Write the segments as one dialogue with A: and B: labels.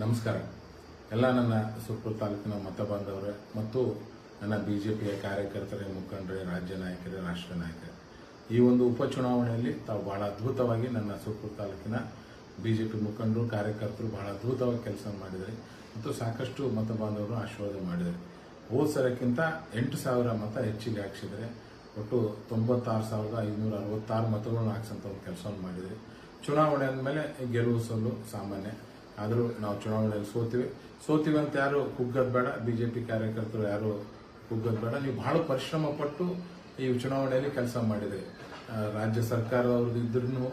A: ನಮಸ್ಕಾರ. ಎಲ್ಲ ನನ್ನ ಸುತ್ತೂರು ತಾಲೂಕಿನ ಮತ ಬಾಂಧವರೇ ಮತ್ತು ನನ್ನ ಬಿ ಜೆ ಪಿಯ ಕಾರ್ಯಕರ್ತರೇ, ಮುಖಂಡರೇ, ರಾಜ್ಯ ನಾಯಕರೇ, ರಾಷ್ಟ್ರ ನಾಯಕರೇ, ಈ ಒಂದು ಉಪಚುನಾವಣೆಯಲ್ಲಿ ತಾವು ಬಹಳ ಅದ್ಭುತವಾಗಿ ನನ್ನ ಸುತ್ತೂರು ತಾಲೂಕಿನ ಬಿ ಜೆ ಪಿ ಮುಖಂಡರು, ಕಾರ್ಯಕರ್ತರು ಬಹಳ ಅದ್ಭುತವಾಗಿ ಕೆಲಸ ಮಾಡಿದ್ದಾರೆ ಮತ್ತು ಸಾಕಷ್ಟು ಮತ ಬಾಂಧವರು ಆಶೀರ್ವಾದ ಮಾಡಿದ್ದಾರೆ. ಹೋದ ಸಲಕ್ಕಿಂತ ಎಂಟು ಸಾವಿರ ಮತ ಹೆಚ್ಚಿಗೆ ಹಾಕ್ಸಿದರೆ ಒಟ್ಟು ತೊಂಬತ್ತಾರು ಸಾವಿರದ ಐನೂರ ಅರವತ್ತಾರು ಮತಗಳನ್ನು ಹಾಕ್ಸಂತ ಒಂದು ಕೆಲಸವನ್ನು ಮಾಡಿದರೆ ಚುನಾವಣೆ ಅಂದಮೇಲೆ ಗೆಲುವು ಸೋಲು ಸಾಮಾನ್ಯ. ಆದರೂ ನಾವು ಚುನಾವಣೆಯಲ್ಲಿ ಸೋತೀವಿ. ಸೋತೀವಿ ಅಂತ ಯಾರು? ಕುಗ್ಗದ್ ಬೇಡ. ಬಿಜೆಪಿ ಕಾರ್ಯಕರ್ತರು ಯಾರು? ಕುಗ್ಗದ್ ಬೇಡ. ನೀವು ಬಹಳ ಪರಿಶ್ರಮ ಪಟ್ಟು ಈ ಚುನಾವಣೆಯಲ್ಲಿ ಕೆಲಸ ಮಾಡಿದೆ ರಾಜ್ಯ ಸರ್ಕಾರದವ್ರದ್ದು ಇದ್ರೂ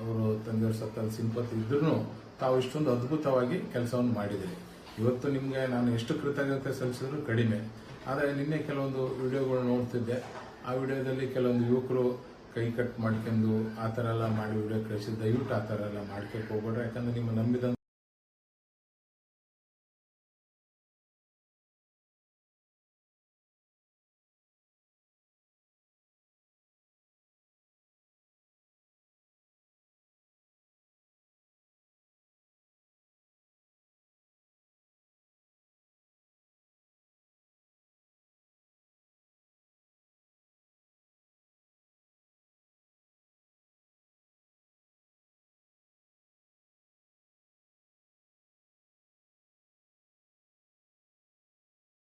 A: ಅವರು ತಂದೆಯವ್ರ ಸತ್ತ ಸಿಂಪತಿ ಇದ್ರೂ ತಾವು ಇಷ್ಟೊಂದು ಅದ್ಭುತವಾಗಿ ಕೆಲಸವನ್ನು ಮಾಡಿದ್ರಿ. ಇವತ್ತು ನಿಮಗೆ ನಾನು ಎಷ್ಟು ಕೃತಜ್ಞತೆ ಸಲ್ಲಿಸಿದ್ರು ಕಡಿಮೆ. ಆದರೆ ನಿನ್ನೆ ಕೆಲವೊಂದು ವಿಡಿಯೋಗಳು ನೋಡ್ತಿದ್ದೆ. ಆ ವಿಡಿಯೋದಲ್ಲಿ ಕೆಲವೊಂದು ಯುವಕರು ಕೈ ಕಟ್ ಮಾಡ್ಕೊಂಡು ಆ ಥರ ಎಲ್ಲ ಮಾಡಿ ವಿಡಿಯೋ ಕಳಿಸಿ ದಯವಿಟ್ಟು ಆ ಥರ ಎಲ್ಲ ಮಾಡ್ಕೊಕ್ಕೆ ಹೋಗ್ಬೇಡ್ರಿ ಯಾಕಂದ್ರೆ ನಿಮ್ಮ ನಂಬಿದ